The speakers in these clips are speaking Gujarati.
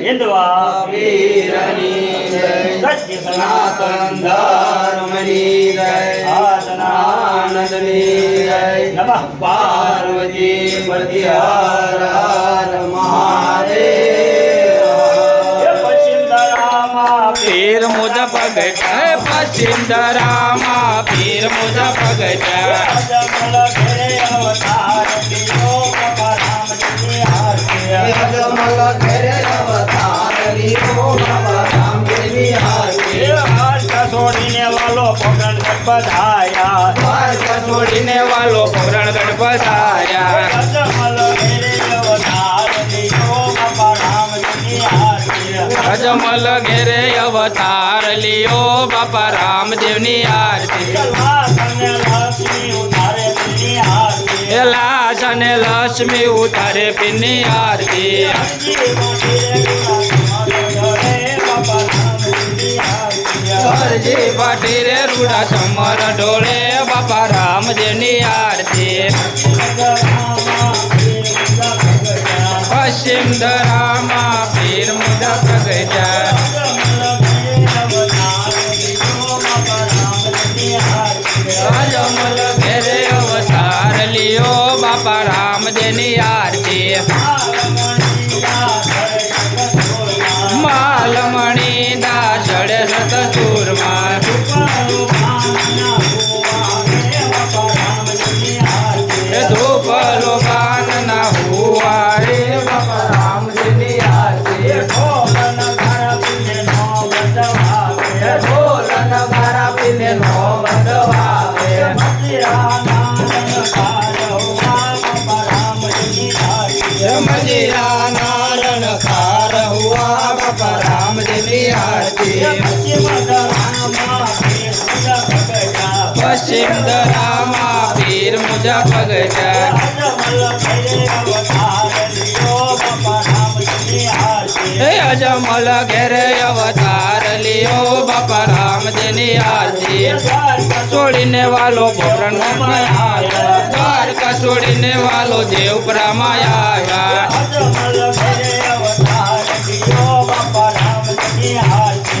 હિન્દવા વીરની સનાતન ધર્મની જય આનંદની જય નમઃ પાર્વતી પ્રતિહાર પીર મુજા પગટા પશ્ચિમ ધરામાં પીર મુજા પગટા છોડીને વાલો પગરણ પધાયા દ્વારક છોડીને વાલો પગરણ ગણપતાયા અજમલ ઘેરે અવતાર. અજમલ ઘેરે લિયો બાપા રામદેવની આરતી લાશ અને લક્ષ્મી ઉતારે પીરની આરતી હરજી પાટી રે, રૂડા સમર ઢોળે, બાપા રામદેવની આરતી. પશ્ચિમ ધરામાં પીર મુદા અજમલ ઘેરે અવતાર લિયો, બાપા રામદેવની આરતી. મંજીરા નારણ ખાર હુઆ બાપા રામદેવની આરતી પીર મુજા પગટા હે અજમલ ઘેરે અવતાર લિયો બાપા રામદેવની આરતી છોડીને વાલો પોરણ આવ્યા દ્વારકા છોડીને વાલો દેવપુરામાં આવ્યા અજમલ ઘેરે અવતાર લિયો બાપા રામદેવની આરતી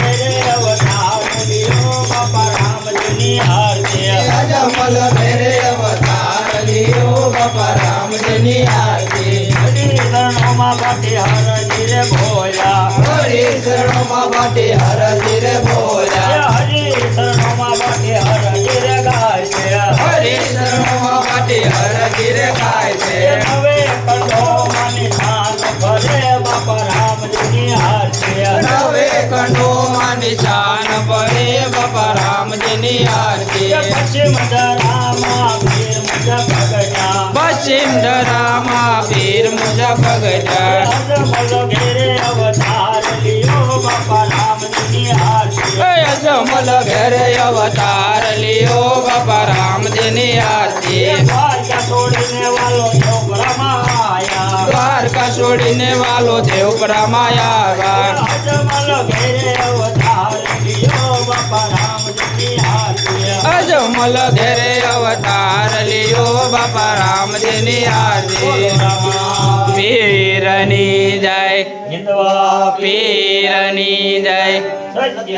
રામજી હારતી બાવા બળનાથ ગુરુ ધારા રે બાપા રામદેવની આરતી પશ્ચિમ ધરામાં પીર મુજા પ્રગટા અજમલ ઘેરે અવતાર લિયો બાપા રામદેવની આરતી હરી શરણોમાં બાટે હરજી રે બોલ્યા હરી શરણોમાં બાટે હરજી રે ગાય છે નવે કંઠો માની શાન ભરે બાપા રામજીની આરતી નવે કંઠો માં નિશાન પડે બાપા રામજીની આરતી પશ્ચિમ ધરામાં પીર મુજા પગટા અજમલ ઘેરે અવતાર લીયો બાપા રામજીની આરતી એ અજમલ ઘરે અવતાર લિયો બાપા રામજીની આરતી દ્વારકા છોડીને વાલો છોકરામાં આયા દ્વારકા પીરની જય હિન્દવા પીરની જય.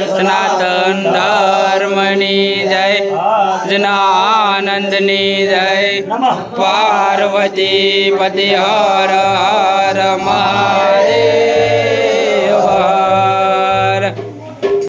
સનાતન ધર્મની જય જનાનંદની જય. પાર્વતી પતિ હર હર મહાદેવ.